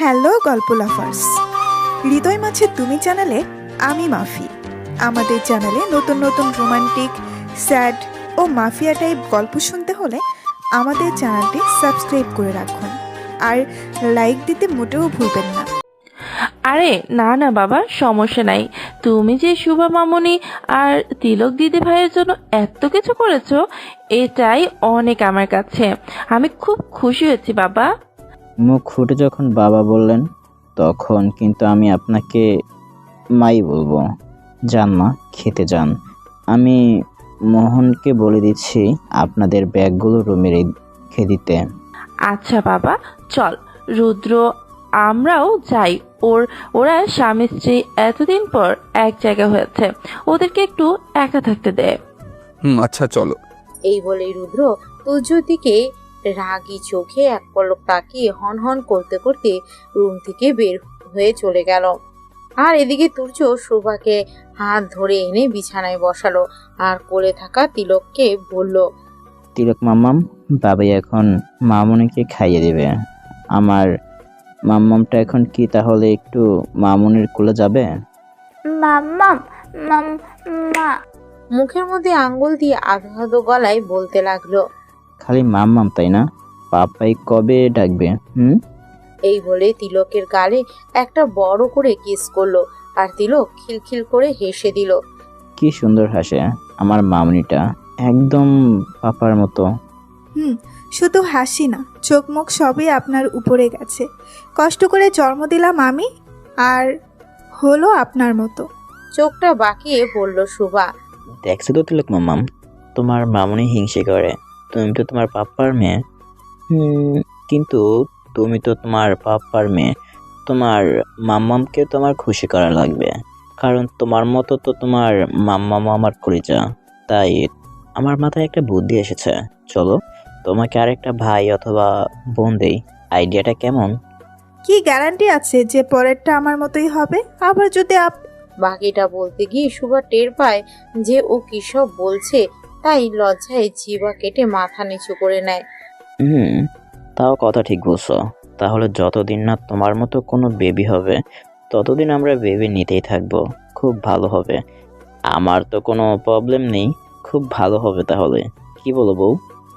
Hello, গল্প লাফার্স। হৃদয় মাছে তুমি চ্যানেলে আমি মাফি। আমাদের চ্যানেলে নতুন নতুন রোমান্টিক, স্যাড ও মাফিয়া টাইপ গল্প শুনতে হলে আমাদের চ্যানেলটি সাবস্ক্রাইব করে রাখুন। আর লাইক দিতে মোটেও ভুলবেন না। আরে, না না বাবা, সমস্যা নাই। তুমি যে শুভা মামনি আর তিলক দিদি ভাইয়ের জন্য এত কিছু করেছ, এটাই অনেক আমার কাছে। আমি খুব খুশি হয়েছি বাবা। মুখ ফুটে যখন বাবা বললেন তখন কিন্তু আমি আপনাকে মাই বলব। যান মা খেতে যান। আমি মোহনকে বলে দিচ্ছি আপনাদের ব্যাগগুলো রুমে রেখে দিতে। আচ্ছা বাবা চল। রুদ্র আমরাও যাই। ওর ওরা স্বামী স্ত্রী এতদিন পর এক জায়গা হয়েছে। ওদেরকে একটু একা থাকতে দে। হুম আচ্ছা চলো। এই বলে রুদ্র তুর্যর দিকে রাগী চোখে এক পলক তাকিয়ে হন হন করতে করতে রুম থেকে বের হয়ে চলে গেল। আর এদিকে তুর্য শোভাকে হাত ধরে এনে বিছানায় বসালো আর কোলে থাকা তিলককে বলল তিলক মাম্মাম বাবাই এখন মামুনিকে খাইয়ে দেবে। আমার মাম্মামটা এখন কি তাহলে একটু মামুনির কোলে যাবে? মাম্মাম মাম মা। মুখের মধ্যে আঙ্গুল দিয়ে আধো আধো গলায় বলতে লাগল খালি মাম্মাম তাই না? পাপাই কবে ডাকবে হুম? এই বলে তিলকের গালে একটা বড় করে কিস করল আর তিলক খিলখিল করে হেসে দিল। কি সুন্দর হাসে আমার মামনিটা। একদম পাপার মতো। হুম শুধু হাসি না চোখ মুখ সবই আপনার উপরে গেছে। কষ্ট করে জন্ম দিলাম আমি আর হলো আপনার মতো। চোখটা বাঁকিয়ে বলল শুভা দেখছ তো তিলক মাম্মাম তোমার মামনি হিংসে করে। তুমি তো তোমার পাপ্পার মেয়ে। কিন্তু তুমি তো তোমার পাপ্পার মেয়ে। তোমার মাম্মামকে তোমার খুশি করা লাগবে। কারণ তোমার মতো তো তোমার মাম্মাম আমার যা তাই আমার মাথায় একটা বুদ্ধি এসেছে। চলো তোমাকে আরেকটা ভাই অথবা বোন দেই। আইডিয়াটা কেমন? কি গ্যারান্টি আছে যে পরেরটা আমার মতোই হবে? আবার যদি আপ বাকিটা বলতে গিয়ে সুভা টের পায় যে ও কিসব বলছে। তাই লজ্জায় জিবা কেটে মাথা নিচু করে নেয়। হুম তাও কথা ঠিক বলছো। তাহলে যতদিন না তোমার মতো কোনো বেবি হবে ততদিন আমরা বেবি নিতেই থাকব। খুব ভালো হবে। আমার তো কোনো প্রবলেম নেই। খুব ভালো হবে তাহলে। কি বলো বউ?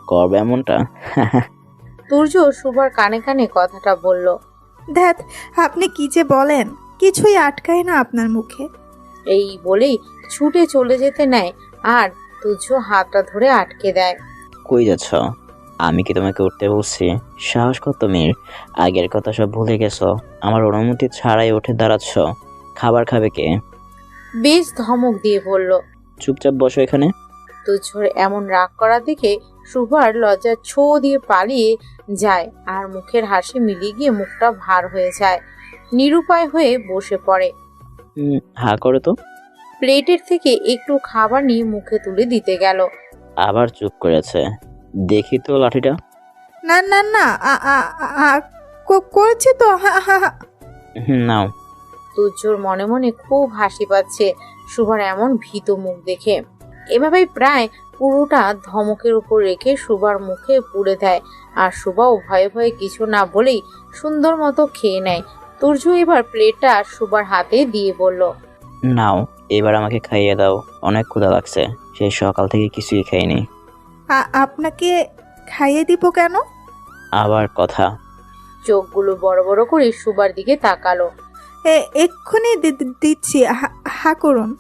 করবে এমনটা? তুর্য সুভার কানে কানে কথাটা বলল ধ্যাত আপনি কি যে বলেন? কিছুই আটকায় না আপনার মুখে। এই বলেই ছুটে চলে যেতে নেয়। আর তুর্য হাতটা ধরে আটকে দেয়। কই যাচ্ছ? আমি কি তোমাকে উঠতে বলছি? সাহস কত মেয়ের আগের কথা সব ভুলে গেছো। আমার অনুমতি ছাড়াই উঠে দাঁড়াচ্ছ। খাবার খাবে কে? বেশ ধমক দিয়ে বলল চুপচাপ বসো এখানে। তুচ্ছর এমন রাগ করা দেখে সুভার লজ্জা ছো দিয়ে পালিয়ে যায় আর মুখের হাসি মিলিয়ে গিয়ে মুখটা ভার হয়ে যায়। নিরুপায় হয়ে বসে পড়ে। হা করো তো। প্লেটের থেকে একটু খাবার নিয়ে মুখে তুলে দিতে গেল। আবার চুপ করেছে। দেখি তো লাঠিটা। না না না আ- আ- আ- আ- ক- করছি তো হা হা হা। হুম, নাও। তুজ্জোর মনে মনে খুব হাসি পাচ্ছে সুভার এমন ভীত মুখ দেখে। এভাবেই প্রায় পুরোটা ধমকের উপর রেখে সুভার মুখে পুড়ে দেয়। আর সুভাও ভয়ে ভয়ে কিছু না বলেই সুন্দর মতো খেয়ে নেয়। তুর্য এবার প্লেটটা সুভার হাতে দিয়ে বলল নাও এবার আমাকে খাইয়ে দাও। অনেক ক্ষুধা লাগছে সেই সকাল থেকে কিছুই খাইনি। আ- আপনাকে খাইয়ে দিব কেন? আবার কথা। চোখগুলো বড় বড় করে সুবার দিকে তাকালো। এ- এক্ষুনি দি- দি- দিচ্ছি হা- হা করুন।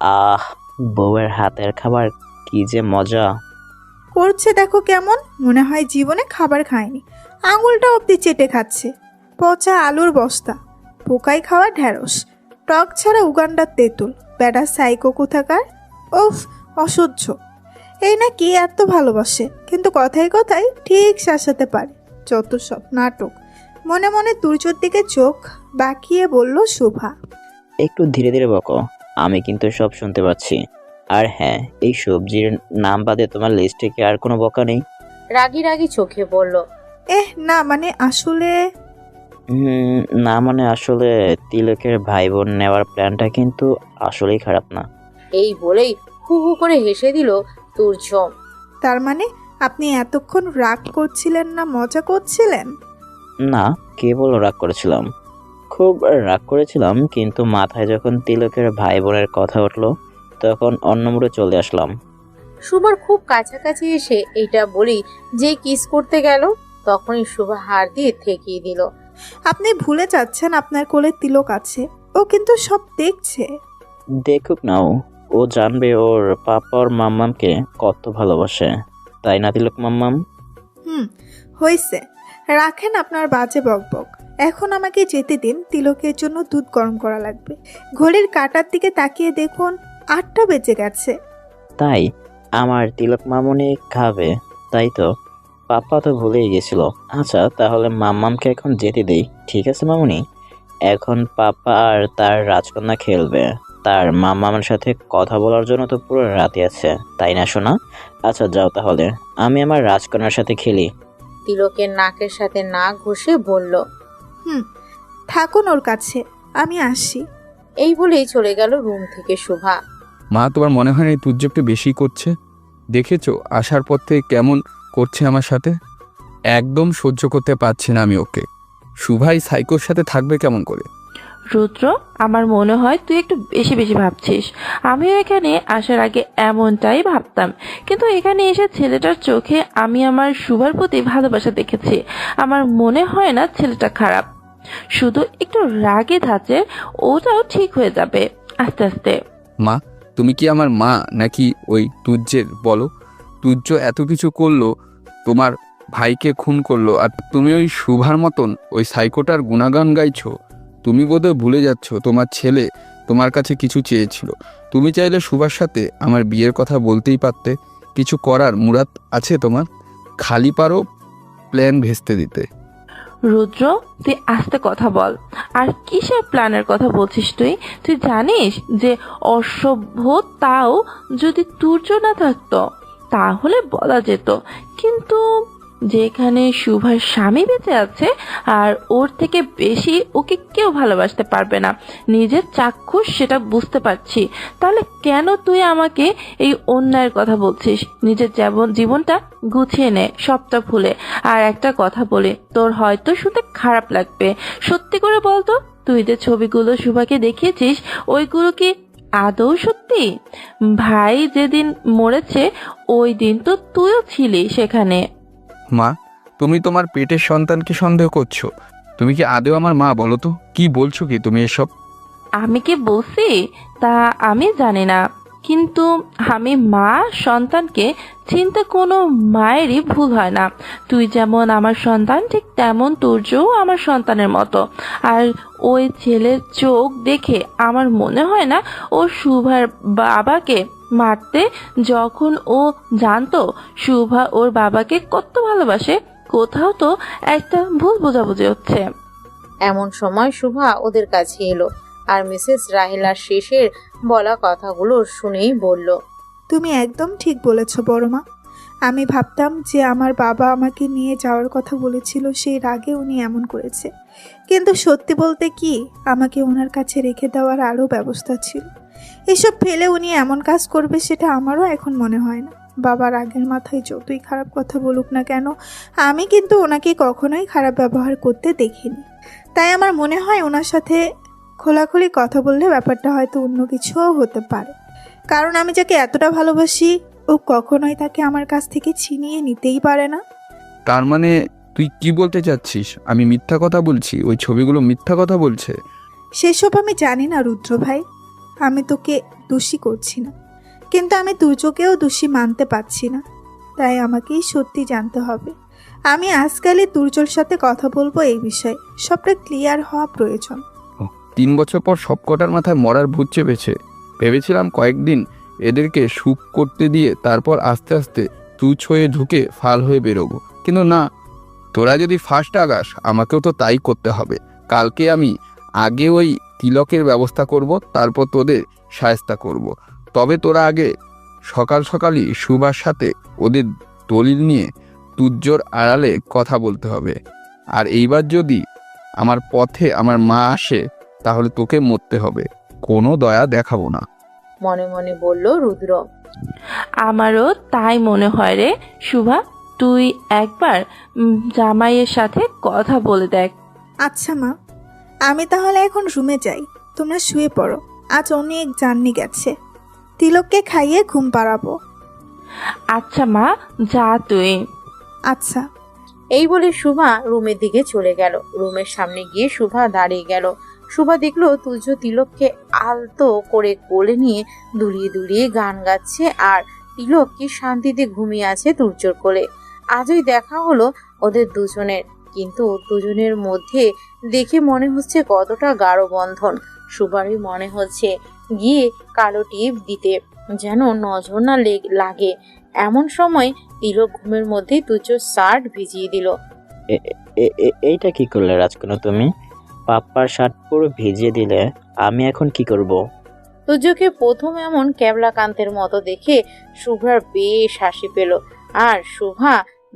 আহ বউয়ের হাতের খাবার কি যে মজা। করছে দেখো কেমন মনে হয় জীবনে খাবার খায়নি। আঙুলটা অব্দি চেটে খাচ্ছে। পচা আলুর বস্তা পোকাই খাওয়া ঢ্যাঁড়স টক ছাড়া উগান্ডার তেঁতুল। বেড়া সাইকো কোথাকার? ওফ অসহ্য। এই না কি এত ভালোবাসে কিন্তু কথায় কথায় ঠিক শাসাতে পারে। যত সব নাটক। মনে মনে তুর্যর দিকে চোখ বাঁকিয়ে বলল শোভা। একটু ধীরে ধীরে বকো আমি কিন্তু সব শুনতে পাচ্ছি। আর হ্যাঁ এই সবজির নাম বাদে তোমার লিস্টে কি আর কোনো বকা নেই? রাগি রাগি চোখে বলল এহ না মানে আসলে না মানে আসলে তিলকের ভাই বোন নেওয়ার প্ল্যানটা কিন্তু আসলেই খারাপ না। এই বলেই হু হু করে হেসে দিল তুর্য তার মানে আপনি এতক্ষণ রাগ করছিলেন না মজা করছিলেন? না কেবল রাগ করেছিলাম। খুব রাগ করেছিলাম কিন্তু মাথায় যখন তিলকের ভাই বোনের কথা উঠল তখন অন্য মুড়ে চলে আসলাম। সুভার খুব কাছাকাছি এসে এইটা বলি যে কিস করতে গেল তখনই সুভা হার দিয়ে ঠেকিয়ে দিল। আপনি ভুলে যাচ্ছেন আপনার কোলে তিলক আছে। ও কিন্তু সব দেখছে। দেখুক নাও ও। জানবে ওর পাপা ওর মাম্মামকে কত ভালোবাসে। তাই না তিলক মাম্মাম? হুম হয়েছে রাখেন আপনার বাজে বকবক। এখন আমাকে যেতে দিন তিলকের জন্য দুধ গরম করা লাগবে। ঘড়ির কাটার দিকে তাকিয়ে দেখুন আটটা বেজে গেছে। তাই আমার তিলক মামনি খাবে তাই তো? পাপা তো ভুলেই গেছিল। আচ্ছা তাহলে মাম্মামকে এখন যেতে দেই ঠিক আছে মামুনি? এখন পাপা আর তার রাজকন্যা খেলবে। তার মামার সাথে কথা বলার জন্য তো পুরো রাতে আছে তাই না শোনা আচ্ছা যাও তাহলে। আমি আমার রাজকন্যার সাথে খেলি। তিলকের নাকের সাথে নাক ঘষে বলল হুম থাকুন ওর কাছে আমি আসি। এই বলেই চলে গেল রুম থেকে শোভা। মা তোমার মনে হয় না এই তুজ্জ একটু বেশি করছে? দেখেছ আসার পর থেকে কেমন করছে আমার সাথে? একদম সহ্য করতে পারছি না আমি ওকে। সুভাই সাইকোর সাথে থাকবে কেমন করে? রুদ্র আমার মনে হয় তুই একটু বেশি বেশি ভাবছিস। আমিও এখানে আসার আগে এমনটাই ভাবতাম। কিন্তু এখানে এসে ছেলেটার চোখে আমি আমার সুভার প্রতি ভালোবাসা দেখেছি। আমার মনে হয় না ছেলেটা খারাপ। শুধু একটু রাগে ধাঁচের ওটাও ঠিক হয়ে যাবে আস্তে আস্তে। মা তুমি কি আমার মা নাকি ওই তুজ্জের বলো। তুজ্জ এত কিছু করল তোমার ভাইকে খুন করল আর তুমি ওই শুভার মতন ওই সাইকোটার গুণাগান গাইছো। তুমি বোধহয় ভুলে যাচ্ছ, তোমার ছেলে তোমার কাছে কিছু চেয়েছিল। তুমি চাইলে শুভার সাথে আমার বিয়ের কথা বলতেই পারতে। কিছু করার মুরাদ আছে তোমার? খালি পারো প্ল্যান ভেস্তে দিতে। রুদ্র, তুই আস্তে কথা বল। আর কিসের প্ল্যানের কথা বলছিস তুই? তুই জানিস যে অসভ্য তাও যদি তুর্য না থাকতো? তাহলে বলা যেত। কিন্তু যেখানে শুভার স্বামী বেঁচে আছে, আর ওর থেকে বেশি ওকে কেউ ভালোবাসতে পারবে না। নিজের চাক্ষুষ সেটা বুঝতে পারছি। তাহলে কেন তুই আমাকে এই অন্যায়ের কথা বলছিস? নিজের যেমন জীবনটা গুছিয়ে নে, সবটা ভুলে। আর একটা কথা বলে, তোর হয়তো শুনতে খারাপ লাগবে। সত্যি করে বলতো, তুই যে ছবিগুলো সুভাকে দেখিয়েছিস, ওইগুলো কি আদৌ সত্যি? ভাই যেদিন মরেছে ওই দিন তো তুইও ছিলি সেখানে। মা তুমি তোমার পেটের সন্তানকে সন্দেহ করছ। তুমি কি আদেও আমার মা বলো তো? কি বলছো কি তুমি এসব? আমি কি বলছি? তা আমি জানি না। কিন্তু আমি মা সন্তানকে চিন্তা কোনো মায়েরই ভুল হয় না। তুই যেমন আমার সন্তান, ঠিক তেমন তুর্যও আমার সন্তানের মতো। আর ওই ছেলের চোখ দেখে আমার মনে হয় না ও শুভার বাবাকে মারতে যখন ও জানতো শুভা ওর বাবাকে কত ভালোবাসে, কোথাও তো একটা ভুল বোঝাবুঝি হচ্ছে। এমন সময় শুভা ওদের কাছে এলো, আর মিসেস রাহিলার শেষের বলা কথাগুলো শুনেই বলল, তুমি একদম ঠিক বলেছ বড় মা আমি ভাবতাম যে আমার বাবা আমাকে নিয়ে যাওয়ার কথা বলেছিল, সেই রাগে উনি এমন করেছে। কিন্তু সত্যি বলতে কি, আমাকে ওনার কাছে রেখে দেওয়ার আরও ব্যবস্থা ছিল। এসব ফেলে উনি এমন কাজ করবে সেটা আমারও এখন মনে হয় না। বাবার আগের মাথায় যতই খারাপ কথা বলুক না কেন, আমি কিন্তু ওনাকে কখনোই খারাপ ব্যবহার করতে দেখিনি। তাই আমার মনে হয় ওনার সাথে খোলাখুলি কথা বললে ব্যাপারটা হয়তো অন্য কিছুও হতে পারে। কারণ আমি যাকে এতটা ভালোবাসি ও কখনোই তাকে আমার কাছ থেকে ছিনিয়ে নিতেই পারে না। তার মানে তুই কি বলতে চাচ্ছিস? আমি মিথ্যা কথা বলছি? ওই ছবিগুলো মিথ্যা কথা বলছে? সেসব আমি জানি না রুদ্র ভাই। আমি তোকে দোষী করছি না। কিন্তু আমি দুজকেও দোষী মানতে পারছি না। তাই আমাকেই সত্যি জানতে হবে। আমি আজকালই দুর্জোর সাথে কথা বলব এই বিষয়ে। সবটা ক্লিয়ার হওয়া প্রয়োজন। বছর পর সব কটার মাথায় মরার ভূত চেপেছে। ভেবেছিলাম কয়েকদিন এদেরকে সুখ করতে দিয়ে তারপর আস্তে আস্তে তুচ হয়ে ঢুকে ফাল হয়ে বেরোবো। কিন্তু না, তোরা যদি ফার্স্ট আগাস আমাকেও তো তাই করতে হবে। কালকে আমি আগে ওই তিলকের ব্যবস্থা করব, তারপর তোদের সায়স্তা করব। তবে তোরা আগে সকাল সকালই সুভার সাথে ওদের দলিল নিয়ে তুজ্জোর আড়ালে কথা বলতে হবে। আর এইবার যদি আমার পথে আমার মা আসে তাহলে তোকে মরতে হবে। কোনো দয়া দেখাবো না। মনে মনে বলল রুদ্র। আমারও তাই মনে হয় রে শুভা। তুই একবার উম, জামাইয়ের সাথে কথা বলে দেখ। আচ্ছা মা আমি তাহলে এখন রুমে যাই। তোমরা শুয়ে পড়ো। আজ অনেক জার্নি গেছে। তিলককে খাইয়ে ঘুম পাড়াবো। আচ্ছা মা যা তুই। আচ্ছা। এই বলে শুভা রুমের দিকে চলে গেল। রুমের সামনে গিয়ে শুভা দাঁড়িয়ে গেল। শুভা দেখল তুজ তিলককে আলতো করে কোলে নিয়ে দুলিয়ে দুলিয়ে গান গাচ্ছে আর তিলক কি শান্তিতে ঘুমিয়ে আছে তুর্যর কোলে। আজই দেখা হলো ওদের দুজনের। কিন্তু দুজনের মধ্যে দেখে মনে হচ্ছে কতটা গাঢ় বন্ধন। সুবারই মনে হচ্ছে গিয়ে কালো টিপ দিতে যেন নজর না লেগ- এমন সময় তিলক ঘুমের মধ্যে তুজোর শার্ট ভিজিয়ে দিল। এইটা কি করলে রাজকন্যা তুমি? পাপ্পার শার্ট পুরো ভিজিয়ে দিলে আমি এখন কি করব। তুজোকে প্রথম এমন ক্যাবলাকান্তের মতো দেখে শুভ্রার বেশ হাসি পেল আর শুভা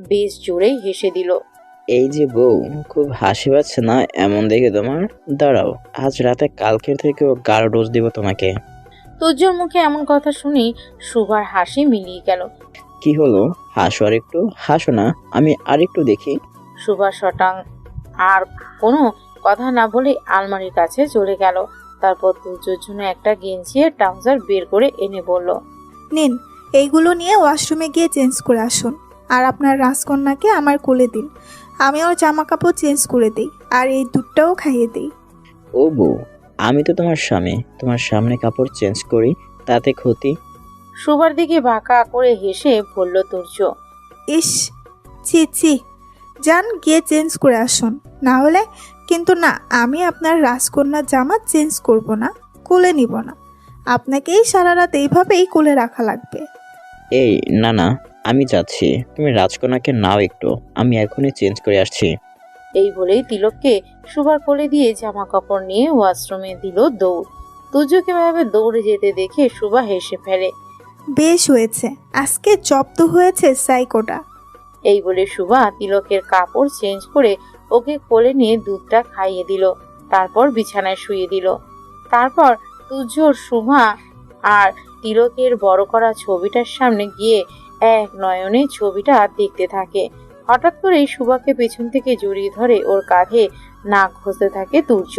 বেশ জোরেই হেসে দিল। এই যে বউ খুব হাসি পাচ্ছে না এমন দেখে তোমার? দাঁড়াও আজ রাতে কালকের থেকেও গাঢ় ডোজ দিব তোমাকে। তুজোর মুখে এমন কথা শুনি শুভার হাসি মিলিয়ে গেল। কি হলো? হাসো আর একটু হাসো না আমি আর একটু দেখি। শুভা শটাং আর কোনো কথা না বলে আলমারির কাছে চলে গেল। তারপর তুজোর জন্য একটা গেঞ্জি আর ট্রাউজার বের করে এনে বলল নিন এইগুলো নিয়ে ওয়াশরুমে গিয়ে চেঞ্জ করে আসুন। আর আপনার রাজকন্যাকে আমার কোলে দিন। আমি ওর জামা কাপড় চেঞ্জ করে দিই আর এই দুধটাও খাইয়ে দিই। ও বউ আমি তো তোমার স্বামী। তোমার সামনে কাপড় চেঞ্জ করি তাতে ক্ষতি? শুভার দিকে বাঁকা করে হেসে বলল তুর্য ইস ছি ছি। যান গিয়ে চেঞ্জ করে আসুন। না হলে কিন্তু না আমি আপনার রাজকন্যার জামা চেঞ্জ করব না কোলে নিব না। আপনাকেই সারা রাত এইভাবেই কোলে রাখা লাগবে। এই না না আমি যাচ্ছি। তুমি রাজকন্যাকে নাও একটু আমি এখনই চেঞ্জ করে আসছি। এই বলেই তিলককে সুভার কোলে দিয়ে জামা কাপড় নিয়ে ওয়াশরুমে দিল দৌড়। তুজোকে ভাবে দৌড়ে যেতে দেখে সুভা হেসে ফেলে। বেশ হয়েছে আজকে জব্দ হয়েছে সাইকোটা। এই বলে সুভা তিলকের কাপড় চেঞ্জ করে ওকে কোলে নিয়ে দুধটা খাইয়ে দিল। তারপর বিছানায় শুয়ে দিল। তারপর তুজোর সুভা আর তিলকের বড় করা ছবিটার সামনে গিয়ে এক নয়নে ছবিটা দেখতে থাকে। হঠাৎ করেই সুভাকে পেছন থেকে জড়িয়ে ধরে ওর কাঁধে নাক ঘষতে থাকে তুর্য।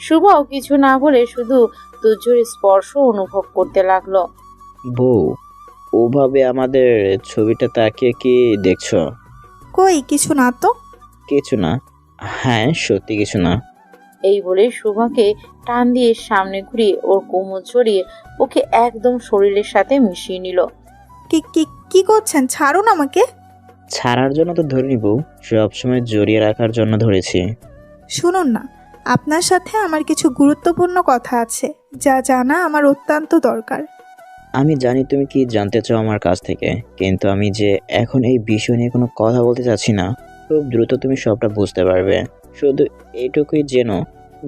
সুভাও কিছু না বলে শুধু তুর্যর স্পর্শ অনুভব করতে লাগল। বউ ওভাবে আমাদের ছবিটা তাকিয়ে কি দেখছ? কই কিছু না তো? কিছু না। হ্যাঁ সত্যি কিছু না। এই বলে সুভাকে টান দিয়ে সামনে ঘুরিয়ে ওর কোমর ছড়িয়ে ওকে একদম শরীরের সাথে মিশিয়ে নিল। কি কি কি করছেন? ছাড়ুন আমাকে। ছাড়ার জন্য তো ধরিনি বউ সবসময় জড়িয়ে রাখার জন্য ধরেছি। শুনুন না আপনার সাথে আমার কিছু গুরুত্বপূর্ণ কথা আছে যা জানা আমার অত্যন্ত দরকার। আমি জানি তুমি কি জানতে চাও আমার কাছ থেকে, কিন্তু আমি যে এখন এই বিষয় নিয়ে কোনো কথা বলতে চাচ্ছি না। খুব দ্রুত তুমি সবটা বুঝতে পারবে। শুধু এইটুকুই যেন,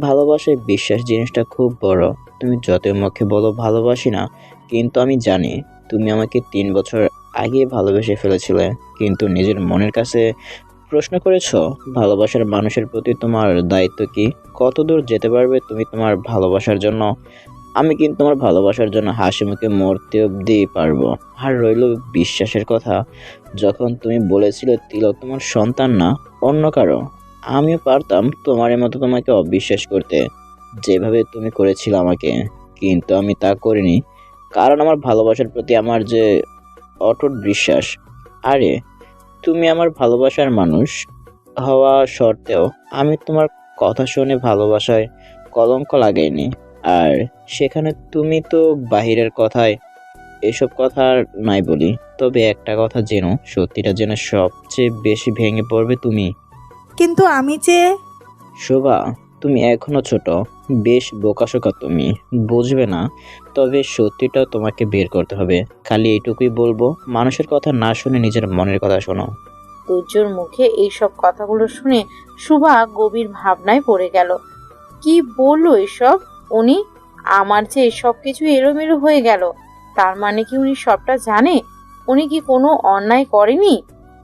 ভালোবাসায় বিশ্বাস জিনিসটা খুব বড়। তুমি যতই মুখে বলো ভালোবাসি না, কিন্তু আমি জানি তুমি আমাকে তিন বছর আগে ভালোবেসে ফেলেছিলে। কিন্তু নিজের মনের কাছে প্রশ্ন করেছ, ভালোবাসার মানুষের প্রতি তোমার দায়িত্ব কি? কতদূর যেতে পারবে তুমি তোমার ভালোবাসার জন্য? আমি কিন্তু আমার ভালোবাসার জন্য হাসি মুখে মরতে অবধি পারব। আর রইল বিশ্বাসের কথা, যখন তুমি বলেছিলে তিলক তোমার সন্তান না, অন্য কারও। আমিও পারতাম তোমার মতো তোমাকে অবিশ্বাস করতে, যেভাবে তুমি করেছিলে আমাকে। কিন্তু আমি তা করিনি, কারণ আমার ভালোবাসার প্রতি আমার যে অটুট বিশ্বাস। আরে, তুমি আমার ভালোবাসার মানুষ হওয়া সত্ত্বেও আমি তোমার কথা শুনে ভালোবাসায় কলঙ্ক লাগাইনি। আর সেখানে তুমি তো বাহিরের কথায় এসব কথা আর নাই বলি। তবে একটা কথা জেনো সত্যিটা জেনে সবচেয়ে বেশি ভেঙে পড়বে তুমি। কিন্তু আমি যে শোভা তুমি এখনও ছোট বেশ বোকাশোকা তুমি বুঝবে না। তবে সত্যিটা তোমাকে বের করতে হবে। খালি এইটুকুই বলব মানুষের কথা না শুনে নিজের মনের কথা শোনো। তুর্যর মুখে এইসব কথাগুলো শুনে সুভা গভীর ভাবনায় পড়ে গেল। কি বলল এসব? উনি আমার যে সব কিছু এলোমেলো হয়ে গেল তার মানে কি উনি সবটা জানে? উনি কি কোনো অন্যায় করেনি?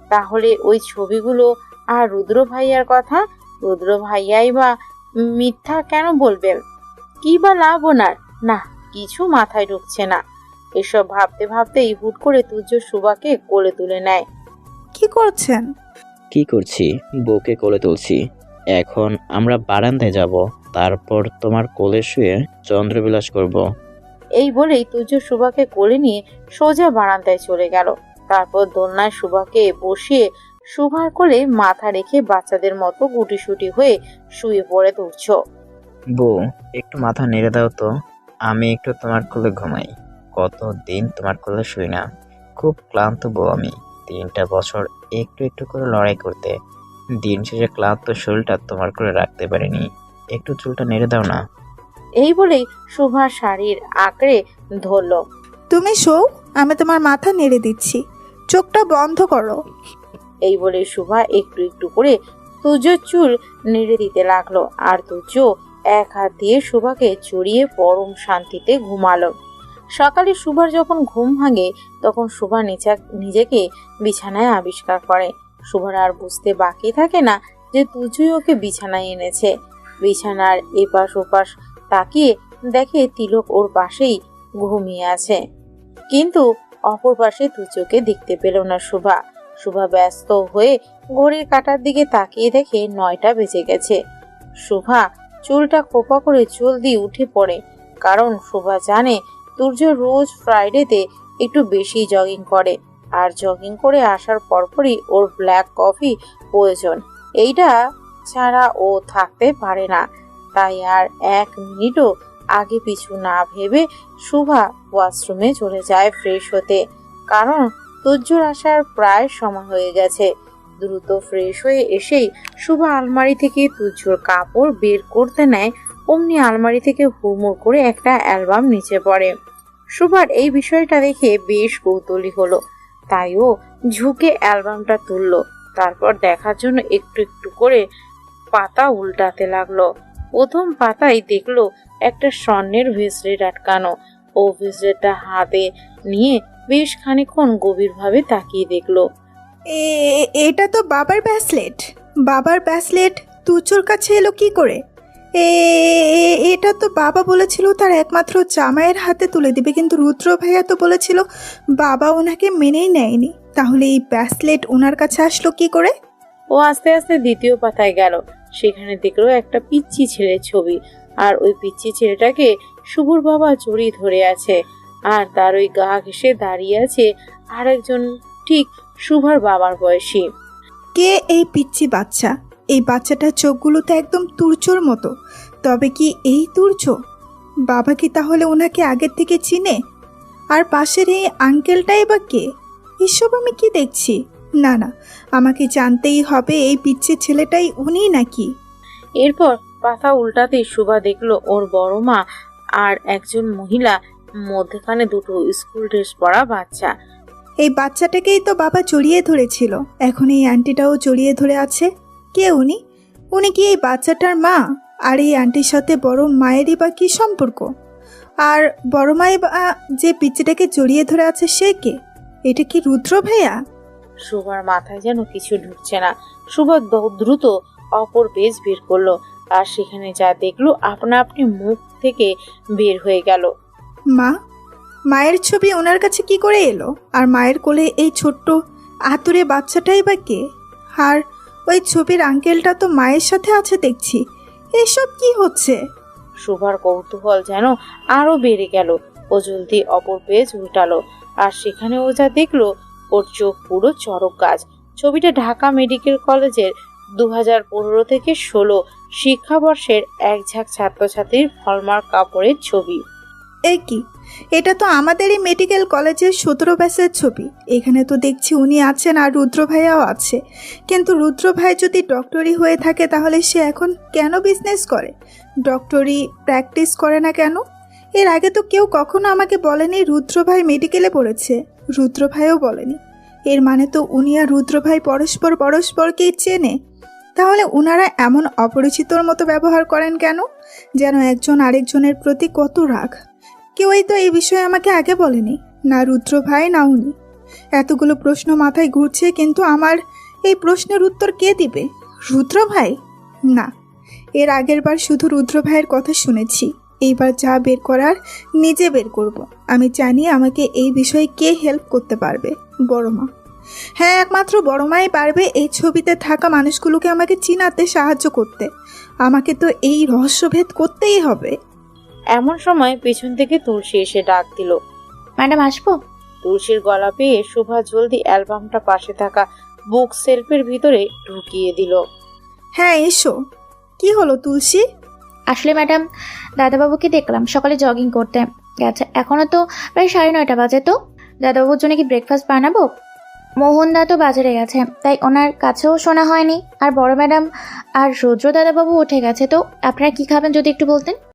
তাহলে ওই ছবিগুলো আর রুদ্র ভাইয়ার কথা? রুদ্র ভাইয়াই বা মিথ্যা কেন বলবেন কি বা লাভ ওনার? না কিছু মাথায় ঢুকছে না। এসব ভাবতে ভাবতেই হুট করে তুর্য সুভাকে কোলে তুলে নেয়। কি করছেন? কি করছি? বউকে কোলে তুলছি। এখন আমরা বারান্দায় যাব তারপর তোমার কোলে শুয়ে চন্দ্রবিলাস করব। এই বলেই তুর্য সুভাকে কোলে নিয়ে সোজা বারান্দায় চলে গেল। তারপর দোলনায় সুভাকে বসিয়ে সুভার কোলে মাথা রেখে বাচ্চাদের মতো গুটিসুটি হয়ে শুয়ে পড়ে তুর্য বউ একটু মাথা নেড়ে দাও তো। আমি একটু তোমার কোলে ঘুমাই। কত দিন তোমার কোলে শুই না। খুব ক্লান্ত বউ আমি। তিনটা বছর একটু একটু করে লড়াই করতে দিন শেষে ক্লান্ত শরীরটা তোমার করে রাখতে পারিনি। একটু চুলটা নেড়ে দাও না। এই বলেই সুভার শাড়ির আঁকড়ে ধরল। তুমি শো আমি তোমার মাথা নেড়ে দিচ্ছি। চোখটা বন্ধ করো। এই বলে সুভা একটু একটু করে তুজোর চুল নেড়ে দিতে লাগল আর তুজ এক হাত দিয়ে সুভাকে চড়িয়ে পরম শান্তিতে ঘুমালো। সকালে সুভার যখন ঘুম ভাঙে তখন সুভা নিচা নিজেকে বিছানায় আবিষ্কার করে। সুভার আর বুঝতে বাকি থাকে না যে তুজই ওকে বিছানায় এনেছে। বিছানার এপাশ ওপাশ তাকিয়ে দেখে তিলক ওর পাশেই ঘুমিয়ে আছে। কিন্তু অপর পাশে তুজোকে দেখতে পেল না সুভা শুভা ব্যস্ত হয়ে ঘড়ির কাটার দিকে তাকিয়ে দেখে নয়টা বেজে গেছে। শুভা চুলটা খোপা করে জলদি উঠে পড়ে, কারণ শুভা জানে সূর্য রোজ ফ্রাইডেতে একটু বেশি জগিং করে। আর জগিং করে আসার পরপরই ওর ব্ল্যাক কফি প্রয়োজন। এইটা ছাড়া ও থাকতে পারে না। তাই আর এক মিনিটও আগে পিছু না ভেবে শুভা ওয়াশরুমে চলে যায় ফ্রেশ হতে। কারণ তুজ্জোর আসার প্রায় সময় হয়ে গেছে। দ্রুত ফ্রেশ হয়ে এসেই শুভা আলমারি থেকে তুজ্জোর কাপড় বের করতে নেয়। অমনি আলমারি থেকে হুড়মুড় করে একটা অ্যালবাম নিচে পড়ে। সুভার এই বিষয়টা দেখে বেশ কৌতূহলী হলো। তাই ও ঝুঁকে অ্যালবামটা তুললো। তারপর দেখার জন্য একটু একটু করে পাতা উল্টাতে লাগল। প্রথম পাতায় দেখল একটা স্বর্ণের ভেসলেট আটকানো। ও ভেসলেটটা হাতে নিয়ে বেশ খানিকক্ষণ গভীরভাবে তাকিয়ে দেখল। এটা তো বাবার ব্যাসলেট। বাবার ব্যাসলেট তুচোর কাছে এলো কি করে? এটা তো বাবা বলেছিল তার একমাত্র জামাইয়ের হাতে তুলে দিবে কিন্তু রুদ্র ভাইয়া তো বলেছিল বাবা ওনাকে মেনেই নেয়নি। তাহলে এই ব্যাসলেট ওনার কাছে আসলো কি করে? ও আস্তে আস্তে দ্বিতীয় পাতায় গেল। সেখানে দেখল একটা পিচ্ছি ছেলের ছবি আর ওই পিচ্ছি ছেলেটাকে শুভর বাবা জড়িয়ে ধরে আছে আর তার ওই গা ঘেসে দাঁড়িয়ে আছে আর একজন ঠিক শুভার বাবার বয়সী। কে এই পিচ্ছি বাচ্চা? এই বাচ্চাটার চোখগুলো তো একদম তুরচোর মতো। তবে কি এই তুরচ? বাবা কি তাহলে ওনাকে আগের থেকে চিনে? আর পাশের এই আঙ্কেলটাই বা কে? এসব আমি কি দেখছি? না না আমাকে জানতেই হবে এই পিচ্ছি ছেলেটাই উনি নাকি। এরপর পাতা উল্টাতে শুভা দেখল ওর বড় মা আর একজন মহিলা মধ্যখানে দুটো স্কুল ড্রেস পরা বাচ্চা। এই বাচ্চাটাকেই তো বাবা জড়িয়ে ধরেছিল। এখন এই আন্টিটাও জড়িয়ে ধরে আছে। কে উনি? উনি কি এই বাচ্চাটার মা? আর এই আন্টির সাথে বড় মায়েরই বা কী সম্পর্ক? আর বড় মায়ে বা যে পিচ্চিটাকে জড়িয়ে ধরে আছে সে কে? এটা কি রুদ্র ভাইয়া? শুভার মাথায় যেন কিছু ঢুকছে না। শুভা দ্রুত অপর পেজ বের করল আর সেখানে যা দেখল আপনা আপনি মুখ থেকে বের হয়ে গেল। মা মায়ের ছবি ওনার কাছে কি করে এলো? আর মায়ের কোলে এই ছোট্ট আতুরে বাচ্চাটাই বা কে? আর ওই ছবির আঙ্কেলটা তো মায়ের সাথে আছে দেখছি। এসব কি হচ্ছে? শুভার কৌতূহল যেন আরও বেড়ে গেল। ও জলদি অপর পেজ উল্টালো, আর সেখানে ও যা দেখল, ওর চোখ পুরো চরক গাছ। ছবিটা ঢাকা মেডিকেল কলেজের দু হাজার পনেরো থেকে ষোলো শিক্ষাবর্ষের এক ঝাঁক ছাত্রছাত্রীর হলমার্ক কাপড়ের ছবি। এ কি? এটা তো আমাদেরই মেডিকেল কলেজের সতেরো ব্যাসের ছবি। এখানে তো দেখছি উনি আছেন আর রুদ্র ভাইয়াও আছে। কিন্তু রুদ্র ভাই যদি ডক্টরি হয়ে থাকে তাহলে সে এখন কেন বিজনেস করে? ডক্টরি প্র্যাকটিস করে না কেন? এর আগে তো কেউ কখনো আমাকে বলেনি রুদ্র ভাই মেডিকেলে পড়েছে। রুদ্র ভাইও বলেনি। এর মানে তো উনি আর রুদ্র ভাই পরস্পর পরস্পরকে চেনে। তাহলে ওনারা এমন অপরিচিতর মতো ব্যবহার করেন কেন? যেন একজন আরেকজনের প্রতি কত রাগ। কেউই তো এই বিষয়ে আমাকে আগে বলেনি, না রুদ্র ভাই, না উনি। এতগুলো প্রশ্ন মাথায় ঘুরছে, কিন্তু আমার এই প্রশ্নের উত্তর কে দিবে? রুদ্র ভাই? না, এর আগের বার শুধু রুদ্র ভাইয়ের কথা শুনেছি। এইবার যা বের করার নিজে বের করব। আমি জানি আমাকে এই বিষয়ে কে হেল্প করতে পারবে, বড় মা। হ্যাঁ একমাত্র বড় মাই পারবে এই ছবিতে থাকা মানুষগুলোকে আমাকে চিনাতে সাহায্য করতে। আমাকে তো এই রহস্যভেদ করতেই হবে। এমন সময় পেছন থেকে তুলসী এসে ডাক দিল ম্যাডাম আসব? তুলসীর গলা পেয়ে শোভা জলদি অ্যালবামটা পাশে থাকা বুক সেলফের ভিতরে ঢুকিয়ে দিল। হ্যাঁ এসো। কি হলো তুলসী? আসলে ম্যাডাম দাদাবাবুকে দেখলাম সকালে জগিং করতে। গেছে এখনও তো প্রায় সাড়ে নয়টা বাজে তো। দাদাবাবুর জন্য কি ব্রেকফাস্ট বানাবো? মোহনদা তো বাজারে গেছে তাই ওনার কাছেও শোনা হয়নি। আর বড় ম্যাডাম আর রৌদ্র দাদাবাবু উঠে গেছে তো আপনারা কি খাবেন যদি একটু বলতেন?